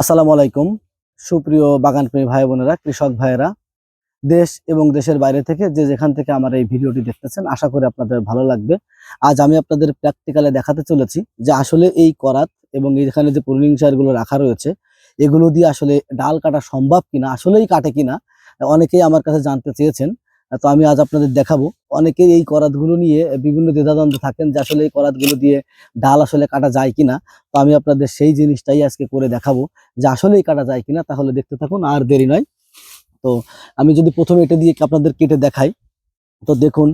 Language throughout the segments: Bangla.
আসসালামু আলাইকুম। সুপ্রিয় বাগানপ্রেমী ভাই বোনেরা, কৃষক ভাইয়েরা, দেশ এবং দেশের বাইরে থেকে যে যেখান থেকে আমার এই ভিডিওটি দেখতেছেন, আশা করি আপনাদের ভালো লাগবে। আজ আমি আপনাদের প্র্যাকটিক্যালে দেখাতে চলেছি যে আসলে এই করাত এবং এখানে যে প্রুনিংগুলো রাখা রয়েছে, এগুলো দিয়ে আসলে ডাল কাটা সম্ভব কিনা, আসলেই কাটে কিনা, অনেকেই আমার কাছে জানতে চেয়েছেন। তো আমি আজ আপনাদের দেখাবো। অনেকেই এই করাতগুলো নিয়ে বিভিন্ন দ্বিধাদ্বন্দ্বে থাকেন যে আসলে এই করাতগুলো দিয়ে ডাল আসলে কাটা যায় কিনা। তো আমি আপনাদের সেই জিনিসটাই আজকে করে দেখাবো যে আসলেই কাটা যায় কিনা, তাহলে দেখতে থাকুন আর দেরি নয়। তো আমি যদি প্রথমে এটা দিয়ে আপনাদের কেটে দেখাই, তো দেখুন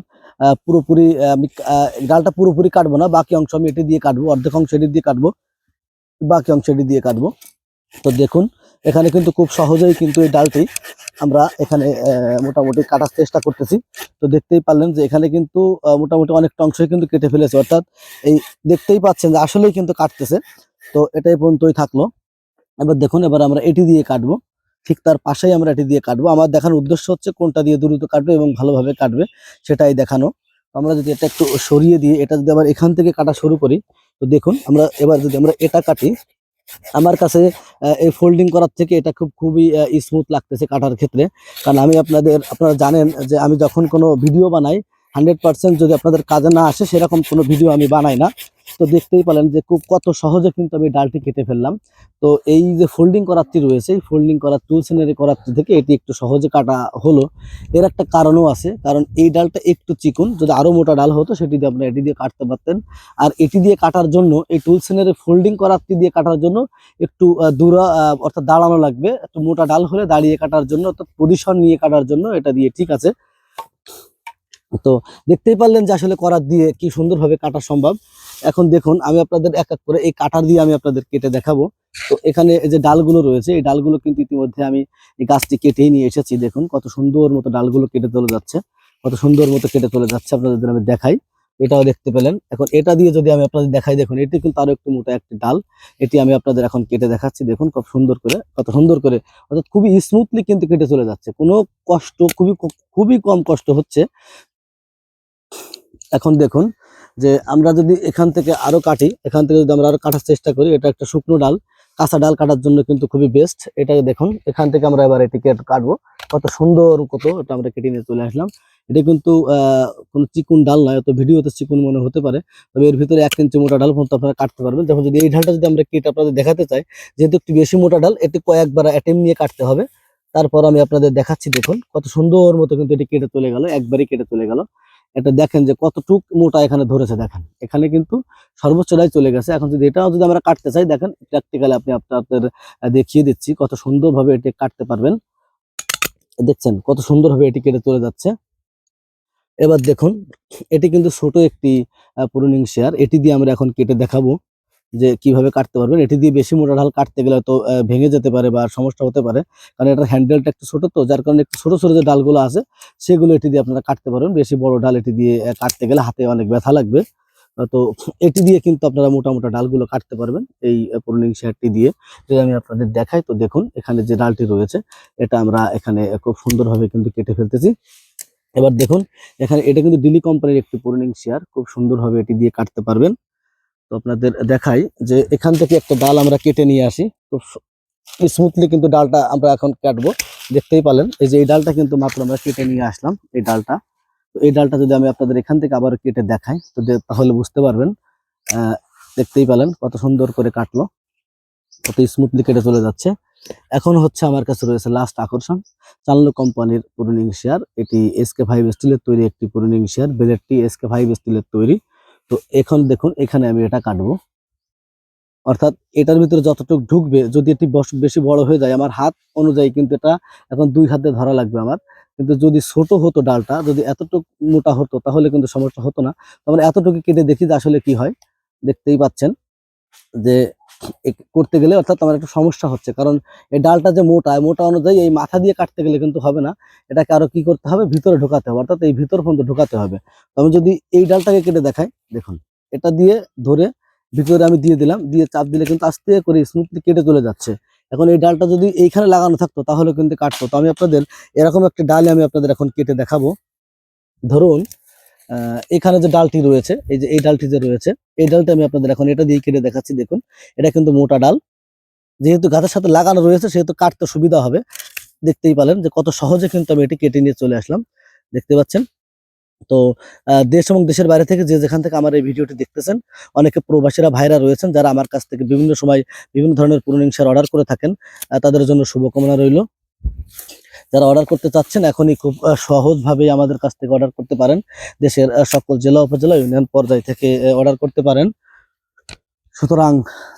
পুরোপুরি আমি ডালটা পুরোপুরি কাটবো না, বাকি অংশ আমি এটি দিয়ে কাটবো, অর্ধেক অংশ এটি দিয়ে কাটবো, বাকি অংশ এটি দিয়ে কাটবো। তো দেখুন এখানে কিন্তু খুব সহজেই কিন্তু এই ডালটি আমরা এখানে মোটামুটি কাটার চেষ্টা করতেছি। তো দেখতেই পারলেন যে এখানে কিন্তু মোটামুটি অনেকটা অংশই কিন্তু কেটে ফেলেছে। অর্থাৎ এই দেখতেই পাচ্ছেন যে আসলেই কিন্তু কাটতেছে। তো এটাই পর্যন্তই থাকল। এবার দেখুন, এবার আমরা এটি দিয়ে কাটবো। ঠিক তার পাশেই আমরা এটি দিয়ে কাটবো। আমার দেখার উদ্দেশ্য হচ্ছে কোনটা দিয়ে দ্রুত কাটবে এবং ভালোভাবে কাটবে সেটাই দেখানো। আমরা যদি এটা একটু সরিয়ে দিয়ে, এটা যদি আবার এখান থেকে কাটা শুরু করি, তো দেখুন, আমরা এবার যদি আমরা এটা কাটি আমার কাছে এই ফোল্ডিং করার থেকে এটা খুব, খুবই স্মুথ লাগতেছে কাটার ক্ষেত্রে। কারণ আমি আপনাদের, আপনারা জানেন যে আমি যখন কোনো ভিডিও বানাই হান্ড্রেড পার্সেন্ট যদি আপনাদের কাজে না আসে, সেরকম কোনো ভিডিও আমি বানাই না। তো দেখতেই পেলেন যে খুব কত সহজে কিন্তু আমি ডালটি কেটে ফেললাম। তো এই যে ফোল্ডিং করারটি রয়েছে, এই ফোল্ডিং করার টুল সিনারি করারটি থেকে এটি একটু সহজে কাটা হলো। এর একটা কারণও আছে, কারণ এই ডালটা একটু চিকুন, যদি আরও মোটা ডাল হতো সেটি দিয়ে আপনারা এটি দিয়ে কাটতে পারতেন। আর এটি দিয়ে কাটার জন্য, এই টুল সিনারি ফোল্ডিং করারটি দিয়ে কাটার জন্য একটু দূরা অর্থাৎ দাঁড়ানো লাগবে। একটু মোটা ডাল হলে দাঁড়িয়ে কাটার জন্য, অর্থাৎ পজিশন নিয়ে কাটার জন্য এটা দিয়ে ঠিক আছে। তো দেখতেই পারলেন যে আসলে করার দিয়ে কি সুন্দরভাবে কাটা সম্ভব। এখন দেখুন, আমি আপনাদের এক এক করে এই কাটার দিয়ে আমি আপনাদের কেটে দেখাবো। তো এখানে যে ডালগুলো রয়েছে, এই ডালগুলো কিন্তু ইতিমধ্যে আমি এই গাছটি কেটেই নিয়ে এসেছি। দেখুন, কত সুন্দর মতো ডালগুলো কেটে চলে যাচ্ছে। কত সুন্দর মতো কেটে চলে যাচ্ছে আপনাদের আমি দেখাই। এটাও দেখতে পেলেন। এখন এটা দিয়ে যদি আমি আপনাদের দেখাই, দেখুন, এটি কিন্তু আরও একটু মোটা একটি ডাল। এটি আমি আপনাদের এখন কেটে দেখাচ্ছি। দেখুন কত সুন্দর করে, কত সুন্দর করে, অর্থাৎ খুবই স্মুথলি কিন্তু কেটে চলে যাচ্ছে। কোনো কষ্ট, খুবই খুবই কম কষ্ট হচ্ছে। এখন দেখুন যে আমরা যদি এখান থেকে আরও কাটি, এখান থেকে যদি আমরা আরও কাটার চেষ্টা করি, এটা একটা শুকনো ডাল। কাঁচা ডাল কাটার জন্য কিন্তু খুবই বেস্ট এটা দেখুন, এখান থেকে আমরা এবার এটি কেটে কাটবো। কত সুন্দর কত এটা আমরা কেটে নিয়ে চলে আসলাম। এটা কিন্তু কোনো চিকুন ডাল নয় তো ভিডিওতে চিকুন মনে হতে পারে। তবে এর ভিতরে এক ইঞ্চি মোটা ডাল পর্যন্ত আপনারা কাটতে পারবেন। যখন যদি এই ডালটা যদি আমরা কেটে আপনাদের দেখাতে চাই, যেহেতু একটু বেশি মোটা ডাল এটি কয়েকবার অ্যাটেম নিয়ে কাটতে হবে। তারপর আমি আপনাদের দেখাচ্ছি, দেখুন, কত সুন্দর মতো কিন্তু এটি কেটে চলে গেল, একবারই কেটে চলে গেল। এটা দেখেন যে কতটুক মোটা এখানে ধরেছে, দেখেন। এখানে কিন্তু সর্বোচ্চটাই চলে গেছে। এখন যদি এটাও যদি আমরা কাটতে চাই, দেখেন প্র্যাকটিক্যালি আপনি আপনাদের দেখিয়ে দিচ্ছি কত সুন্দরভাবে এটি কাটতে পারবেন। দেখছেন, কত সুন্দরভাবে এটি কেটে চলে যাচ্ছে। এবার দেখুন, এটি কিন্তু ছোট একটি পুরোনিং শেয়ার এটি দিয়ে আমরা এখন কেটে দেখাবো। যে কীভাবে কাটতে পারবেন, এটি দিয়ে বেশি মোটা ঢাল কাটতে গেলে তো ভেঙে যেতে পারে বা সমস্যা হতে পারে। কারণ এটার হ্যান্ডেলটা একটু ছোট তো, যার কারণে একটু ছোট ছোট যে ডালগুলো আছে, সেগুলো এটি দিয়ে আপনারা কাটতে পারবেন। বেশি বড় ডাল এটি দিয়ে কাটতে গেলে হাতে অনেক ব্যথা লাগবে। তো এটি দিয়ে কিন্তু আপনারা মোটা মোটা ডালগুলো কাটতে পারবেন এই পুরনিং শেয়ারটি দিয়ে। যদি আমি আপনাদের দেখাই, তো দেখুন এখানে যে ডালটি রয়েছে, এটা আমরা এখানে খুব সুন্দরভাবে কিন্তু কেটে ফেলতেছি। এবার দেখুন, এখানে, এটা কিন্তু ডিলি কোম্পানির একটি পুরনিং শেয়ার খুব সুন্দরভাবে এটি দিয়ে কাটতে পারবেন। তো আপনাদের দেখাই যে এখান থেকে একটা ডাল আমরা কেটে নিয়ে আসি। খুব স্মুথলি কিন্তু ডালটা আমরা এখন কাটবো। দেখতেই পালেন এই যে এই ডালটা কিন্তু মাত্র আমরা কেটে নিয়ে আসলাম, এই ডালটা। তো এই ডালটা যদি আমি আপনাদের এখান থেকে আবার কেটে দেখাই, তো তাহলে বুঝতে পারবেন দেখতেই পেলেন কত সুন্দর করে কাটলো। কত স্মুথলি কেটে চলে যাচ্ছে। এখন হচ্ছে আমার কাছে রয়েছে লাস্ট আকর্ষণ চালু কোম্পানির পুরনিং শেয়ার এটি এসকে ফাইভ স্টিলের তৈরি একটি পুরনিং শেয়ার বেলেটটি এসকে ফাইভ স্টিলের তৈরি। তো এখন দেখুন, এখানে আমি এটা কাটবো। অর্থাৎ এটার ভিতরে যতটুকু ঢুকবে, যদি এটি বেশি বড় হয়ে যায়, আমার হাত অনুযায়ী কিন্তু এটা এখন দুই হাতে ধরা লাগবে আমার। কিন্তু যদি ছোট হতো ডালটা, যদি এতটুকু মোটা হতো, তাহলে কিন্তু সমস্যা হতো না। তারপরে এতটুকু কেটে দেখি যে আসলে কি হয়। দেখতেই পাচ্ছেন যে করতে গেলে অর্থাৎ আমার একটা সমস্যা হচ্ছে। কারণ এই ডালটা যে মোটা মোটা অনুযায়ী এই মাথা দিয়ে কাটতে গেলে কিন্তু হবে না। এটাকে আরও কি করতে হবে? ভিতরে ঢোকাতে হবে। অর্থাৎ এই ভিতর পর্যন্ত ঢোকাতে হবে। তো আমি যদি এই ডালটাকে কেটে দেখাই, দেখুন। এটা দিয়ে ধরে ভিতরে আমি দিয়ে দিলাম। দিয়ে চাপ দিলে কিন্তু আস্তে করে স্মুথলি কেটে চলে যাচ্ছে। এখন এই ডালটা যদি এইখানে লাগানো থাকতো, তাহলে কিন্তু কাটতো। তো আমি আপনাদের এরকম একটা ডালে আমি আপনাদের এখন কেটে দেখাবো। ধরুন এখানে যে ডালটি রয়েছে, এই যে এই ডালটি যে রয়েছে, এই ডালটা আমি আপনাদের এখন এটা দিয়ে কেটে দেখাচ্ছি, দেখুন। এটা কিন্তু মোটা ডাল। যেহেতু গাছের সাথে লাগানো রয়েছে, সেহেতু কাটতে সুবিধা হবে। দেখতেই পেলেন যে কত সহজে কিন্তু আমি এটি কেটে নিয়ে চলে আসলাম। দেখতে পাচ্ছেন? তো দেশ এবং দেশের বাইরে থেকে যে যেখান থেকে আমার এই ভিডিওটি দেখতেছেন, অনেকে প্রবাসীরা, ভাইরা রয়েছেন যারা আমার কাছ থেকে বিভিন্ন সময় বিভিন্ন ধরনের পুরনিংসার অর্ডার করে থাকেন। তাদের জন্য শুভকামনা রইল। যারা অর্ডার করতে চাচ্ছেন এখনই খুব আহ, সহজভাবে আমাদের কাছ থেকে অর্ডার করতে পারেন। দেশের সকল জেলা উপজেলা ইউনিয়ন পর্যায় থেকে অর্ডার করতে পারেন। সুতরাং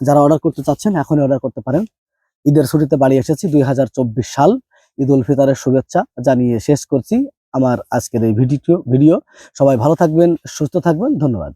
যারা অর্ডার করতে চাচ্ছেন এখনই অর্ডার করতে পারেন। ঈদের ছুটিতে বাড়ি এসেছি দুই হাজার চব্বিশ সাল। ঈদ উল ফিতারের শুভেচ্ছা জানিয়ে শেষ করছি আমার আজকের এই ভিডিও ভিডিও। সবাই ভালো থাকবেন সুস্থ থাকবেন ধন্যবাদ।